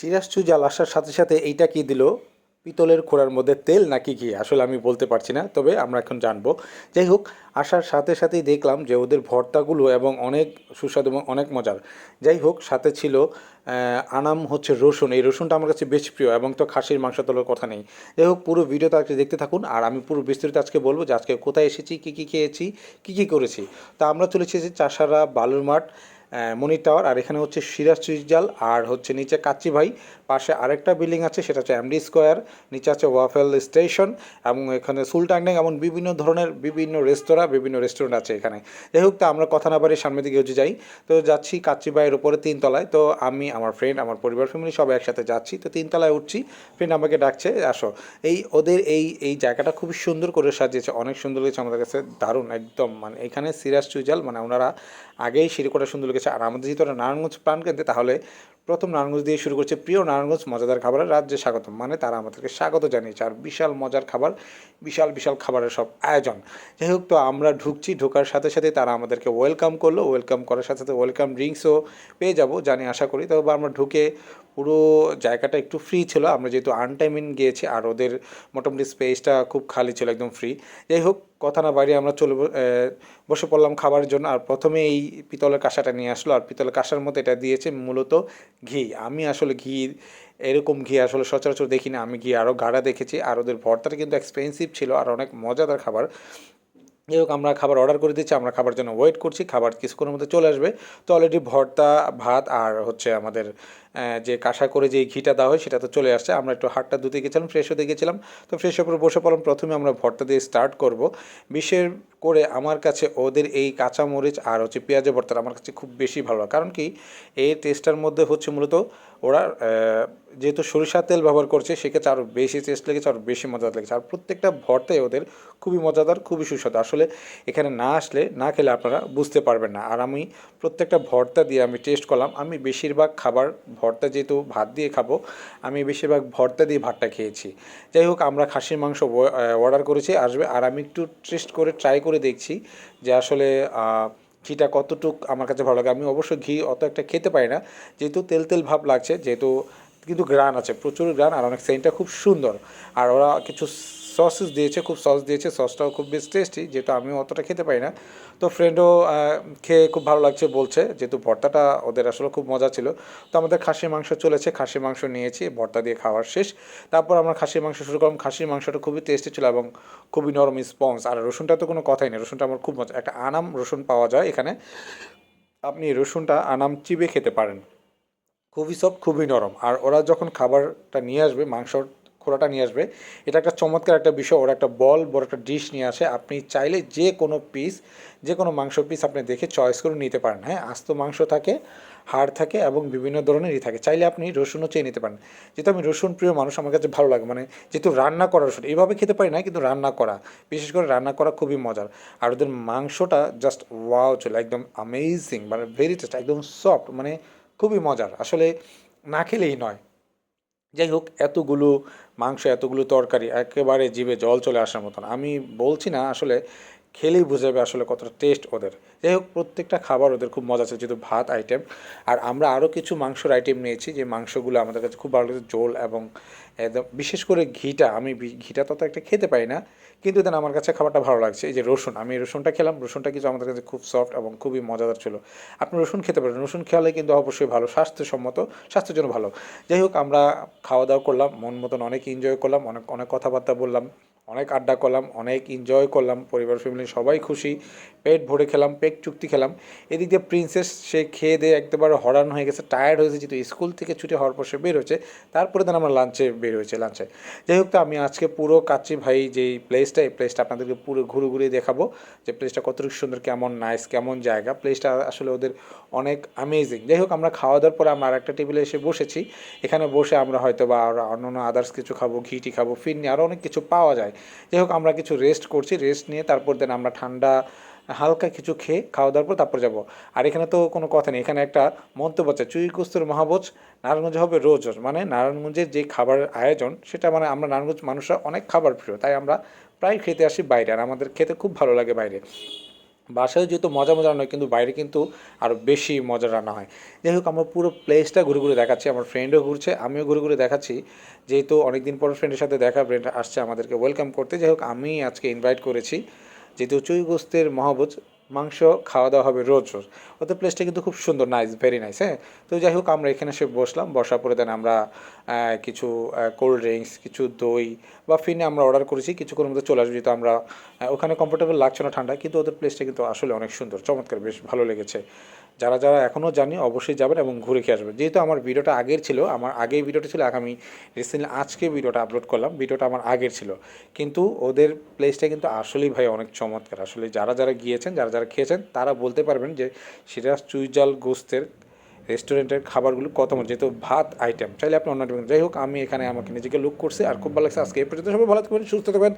সিরাজ চুজাল আসার সাথে সাথে এইটা কি দিল? পিতলের খোড়ার মধ্যে তেল নাকি কি আসলে আমি বলতে পারছি না, তবে আমরা এখন জানব। যাই হোক, আসার সাথে সাথেই দেখলাম যে ওদের ভর্তাগুলো এবং অনেক সুস্বাদু এবং অনেক মজার। যাই হোক, সাথে ছিল আনাম হচ্ছে রসুন। এই রসুনটা আমার কাছে বেশ প্রিয় এবং তো খাসির মাংস তোলার কথা নেই। যাই হোক, পুরো ভিডিওটা আজকে দেখতে থাকুন। আর আমি পুরো বিস্তারিত আজকে বলব যে আজকে কোথায় এসেছি, কী কী খেয়েছি, কী কী করেছি। তা আমরা চলেছি চাষারা বালুর মাঠ মনির টাওয়ার, আর এখানে হচ্ছে সিরাজ চুইজাল আর হচ্ছে নিচে কাচ্চি ভাই। পাশে আরেকটা বিল্ডিং আছে, সেটা হচ্ছে এমডি স্কোয়ার, নিচে আছে ওয়াফেল স্টেশন, এবং এখানে সুলতান ড্যাং এমন বিভিন্ন ধরনের বিভিন্ন রেস্তোরাঁ, বিভিন্ন রেস্টুরেন্ট আছে এখানে। যাই হোক, তো আমরা কথা না পারি সামনের দিকে হচ্ছে যাই। তো যাচ্ছি কাচ্চি ভাইয়ের উপরে তিনতলায়। তো আমি, আমার ফ্রেন্ড আমার পরিবার ফ্যামিলি সবাই একসাথে যাচ্ছি। তো তিনতলায় উঠছি ফ্রেন্ড আমাকে ডাকছে, আসো। এই ওদের এই এই জায়গাটা খুবই সুন্দর করে সাজিয়েছে, অনেক সুন্দর লেগেছে আমাদের কাছে, দারুণ, একদম মানে এখানে সিরাজ চুইজাল মানে ওনারা আগেই শিরকোটা সুন্দর লেগেছে আর আমাদের যেহেতু নারায়ণগঞ্জ প্রাণ কেন্দ্রে তাহলে প্রথম নারায়ণগঞ্জ দিয়ে শুরু করছে প্রিয় নারায়ণগঞ্জ মজাদার খাবারের রাজ্যে স্বাগত মানে তারা আমাদেরকে স্বাগত জানিয়েছে। আর বিশাল মজার খাবার, বিশাল বিশাল খাবারের সব আয়োজন। যাই হোক, তো আমরা ঢুকছি, ঢোকার সাথে সাথে তারা আমাদেরকে ওয়েলকাম করল। ওয়েলকাম করার সাথে সাথে ওয়েলকাম ড্রিঙ্কসও পেয়ে যাব জানি, আশা করি। তবে আমরা ঢুকে পুরো জায়গাটা একটু ফ্রি ছিল। আমরা যেহেতু আনটাইমিন গিয়েছি, আর ওদের মোটামুটি স্পেসটা খুব খালি ছিল, একদম ফ্রি যাই হোক, কথা না বাইরে আমরা চলে বসে পড়লাম খাবারের জন্য। আর প্রথমে এই পিতলের কাঁসাটা নিয়ে আসলো। আর পিতলের কাঁসার মধ্যে এটা দিয়েছে মূলত ঘি। আমি আসলে ঘি, এরকম ঘি আসলে সচরাচর দেখি না আমি ঘি আরও গাড়া দেখেছি। আর ওদের ভর্তাটা কিন্তু এক্সপেন্সিভ ছিল, আর অনেক মজাদার খাবার। যাই হোক আমরা খাবার অর্ডার করে দিচ্ছি, আমরা খাবার জন্য ওয়েট করছি, খাবার কিছুক্ষণের মধ্যে চলে আসবে। তো অলরেডি ভর্তা, ভাত আর হচ্ছে আমাদের যে কাঁসা করে যে ঘিটা দেওয়া হয় সেটা তো চলে আসছে। আমরা একটু হাটটা ধুতে গেছিলাম ফ্রেশ হতে গেছিলাম। তো ফ্রেশ হয়ে বসে পড়লাম, প্রথমে আমরা ভর্তা দিয়ে স্টার্ট করব। বিশেষ করে আমার কাছে ওদের এই কাঁচা মরিচ আর হচ্ছে পেঁয়াজের ভর্তাটা আমার কাছে খুব বেশি ভালো কারণ কি? এই টেস্টটার মধ্যে হচ্ছে মূলত ওরা যেহেতু সরিষার তেল ব্যবহার করছে, সেক্ষেত্রে আরও বেশি টেস্ট লেগেছে আরও বেশি মজাদার লেগেছে। আর প্রত্যেকটা ভর্তাই ওদের খুবই মজাদার, খুবই সুস্বাদু। আসলে এখানে না আসলে, না খেলে আপনারা বুঝতে পারবেন না। আর আমি প্রত্যেকটা ভর্তা দিয়ে আমি টেস্ট করলাম। আমি বেশিরভাগ খাবার ভর্তা যেহেতু ভাত দিয়ে খাব, আমি বেশিরভাগ ভর্তা দিয়ে ভাতটা খেয়েছি। যাই হোক, আমরা খাসির মাংস অর্ডার করেছি, আসবে। আর আমি একটু টেস্ট করে ট্রাই করে দেখছি যে আসলে ঘিটা কতটুক আমার কাছে ভালো লাগে। আমি অবশ্য ঘি অত একটা খেতে পারি না। যেহেতু তেল তেল ভাব লাগছে, যেহেতু কিন্তু গ্রান আছে, প্রচুর গ্রান আর অনেক সেন্টটা খুব সুন্দর। আর ওরা কিছু সসেস দিয়েছে, খুব সস দিয়েছে সসটাও খুব বেশ টেস্টি যেহেতু আমিও অতটা খেতে পারি না। তো ফ্রেন্ডও খেয়ে খুব ভালো লাগছে, বলছে, যেহেতু ভর্তাটা ওদের আসলে খুব মজা ছিল। তো আমাদের খাসির মাংস চলেছে, খাসির মাংস নিয়েছি, ভর্তা দিয়ে খাওয়ার শেষ। তারপর আমরা খাসির মাংস শুরু করলাম। খাসির মাংসটা খুবই টেস্টি ছিল এবং খুবই নরম স্পঞ্জ আর রসুনটা তো কোনো কথাই নেই, রসুনটা আমার খুব মজা, একটা আনাম রসুন পাওয়া যায় এখানে। আপনি রসুনটা আনাম চিবে খেতে পারেন। খুবই সফট খুবই নরম। আর ওরা যখন খাবারটা নিয়ে আসবে মাংসর খোড়াটা নিয়ে আসবে, এটা একটা চমৎকার একটা বিষয়। ওরা একটা বল বড় একটা ডিশ নিয়ে আসে। আপনি চাইলে যে কোনো পিস যে কোনো মাংস পিস আপনি দেখে চয়েস করে নিতে পারেন। হ্যাঁ আস্ত মাংস থাকে, হাড় থাকে এবং বিভিন্ন ধরনেরই থাকে। চাইলে আপনি রসুনও চেয়ে নিতে পারেন। যেহেতু আমি রসুন প্রিয় মানুষ, আমার কাছে ভালো লাগে। মানে যেহেতু রান্না করা রসুন এইভাবে খেতে পারি না, কিন্তু রান্না করা। বিশেষ করে রান্না করা খুবই মজার। আর ওদের মাংসটা জাস্ট ওয়াও ছিল একদম আমেজিং মানে ভেরি টেস্ট একদম সফট মানে খুবই মজার। আসলে না খেলেই নয়। যাই হোক এতগুলো মাংস, এতগুলো তরকারি একেবারে জিভে জল চলে আসার মতন। আমি বলছি না আসলে খেলেই বুঝে যাবে আসলে কতটা টেস্ট ওদের। যাই হোক প্রত্যেকটা খাবার ওদের খুব মজা আছে, যেহেতু ভাত আইটেম আর আমরা আরও কিছু মাংসর আইটেম নিয়েছি, যে মাংসগুলো আমাদের কাছে খুব ভালো লাগছে, ঝোল এবং একদম বিশেষ করে ঘিটা। আমি ঘিটা তত একটা খেতে পাই না, কিন্তু দেন আমার কাছে খাবারটা ভালো লাগছে। এই যে রসুন, আমি রসুনটা খেলাম, রসুনটা কিন্তু আমাদের কাছে খুব সফট এবং খুবই মজাদার ছিল। আপনি রসুন খেতে পারেন, রসুন খেলে কিন্তু অবশ্যই ভালো, স্বাস্থ্যসম্মত, স্বাস্থ্যের জন্য ভালো। যাই হোক আমরা খাওয়া দাওয়া করলাম, মন মতন অনেক এনজয় করলাম, অনেক অনেক কথাবার্তা বললাম। অনেক আড্ডা করলাম, অনেক এনজয় করলাম, পরিবার ফ্যামিলি সবাই খুশি। পেট ভরে খেলাম, পেট চুক্তি খেলাম। এদিক দিয়ে প্রিন্সেস সে খেয়ে দিয়ে একেবারে হরান হয়ে গেছে টায়ার্ড হয়েছে যেহেতু স্কুল থেকে ছুটি হওয়ার পর সে বের হয়েছে, তারপরে দেন আমরা লাঞ্চে বের হয়েছে লাঞ্চে যাই হোক, তো আমি আজকে পুরো কাচ্চি ভাই যেই প্লেসটা এই প্লেসটা আপনাদেরকে পুরো ঘুরে ঘুরে দেখাবো, যে প্লেসটা কতটুকু সুন্দর, কেমন নাইস কেমন জায়গা। প্লেসটা আসলে ওদের অনেক আমেজিং যাই হোক, আমরা খাওয়া দাওয়ার পরে আমরা আরেকটা টেবিলে এসে বসেছি। এখানে বসে আমরা হয়তো বা অন্য অন্য আদার্স কিছু খাব ঘিটি খাব ফিরনি আরও অনেক কিছু পাওয়া যায়। যাই হোক, আমরা কিছু রেস্ট করছি রেস্ট নিয়ে তারপর দেন আমরা ঠান্ডা, হালকা কিছু খেয়ে খাওয়া দাওয়ার পর তারপর যাব। আর এখানে তো কোনো কথা নেই, এখানে একটা মন্তব্য আছে, চুই কুস্তুর মহাবোজ, নারায়ণগঞ্জে হবে রোজ রোজ মানে নারায়ণগঞ্জের যে খাবার আয়োজন, সেটা মানে আমরা নারায়ণগঞ্জ মানুষরা অনেক খাবার প্রিয়, তাই আমরা প্রায় খেতে আসি বাইরে। আর আমাদের খেতে খুব ভালো লাগে বাইরে। বাসায় যেহেতু মজা মজা রান্না হয়, কিন্তু বাইরে কিন্তু আরও বেশি মজা রান্না হয়। যাই হোক, আমরা পুরো প্লেসটা ঘুরে ঘুরে দেখাচ্ছি, আমার ফ্রেন্ডও ঘুরছে, আমিও ঘুরে ঘুরে দেখাচ্ছি। যেহেতু অনেকদিন পর ফ্রেন্ডের সাথে দেখা ফ্রেন্ড আসছে আমাদেরকে ওয়েলকাম করতে। যাই হোক, আমি আজকে ইনভাইট করেছি, যেহেতু চুই গোস্তের মহাবোজ মাংস খাওয়া দাওয়া হবে রোজ রোজ। ওদের প্লেসটা কিন্তু খুব সুন্দর নাইস ভেরি নাইস হ্যাঁ? তো যাই হোক, আমরা এখানে সে বসলাম। বসা পরে দেন আমরা কিছু কোল্ড ড্রিঙ্কস কিছু দই বা ফিনে আমরা অর্ডার করেছি। কিছুক্ষণের মধ্যে চলে আসবে যেহেতু আমরা ওখানে কমফোর্টেবল লাগছে না ঠান্ডা, কিন্তু ওদের প্লেসটা কিন্তু আসলে অনেক সুন্দর, চমৎকার, বেশ ভালো লেগেছে। যারা যারা এখনও জানি অবশ্যই যাবেন এবং ঘুরে খেয়ে আসবেন। যেহেতু আমার ভিডিওটা আগের ছিল, আমার আগের ভিডিওটা ছিল আমি রিসেন্টলি আজকে ভিডিওটা আপলোড করলাম, ভিডিওটা আমার আগের ছিল। কিন্তু ওদের প্লেসটা কিন্তু আসলেই ভাই অনেক চমৎকার। আসলে যারা যারা গিয়েছেন, যারা যারা খেয়েছেন, তারা বলতে পারবেন যে সেটা চুইজাল গোস্তের রেস্টুরেন্টের খাবারগুলো কত মজা। যেহেতু ভাত আইটেম চাইলে আপনি অন্য যাই হোক, আমি এখানে আমাকে নিজেকে লুক করছি আর খুব ভালো লাগছে। আজকে এই পর্যন্ত সবাই ভালো থাকবেন, সুস্থ থাকবেন।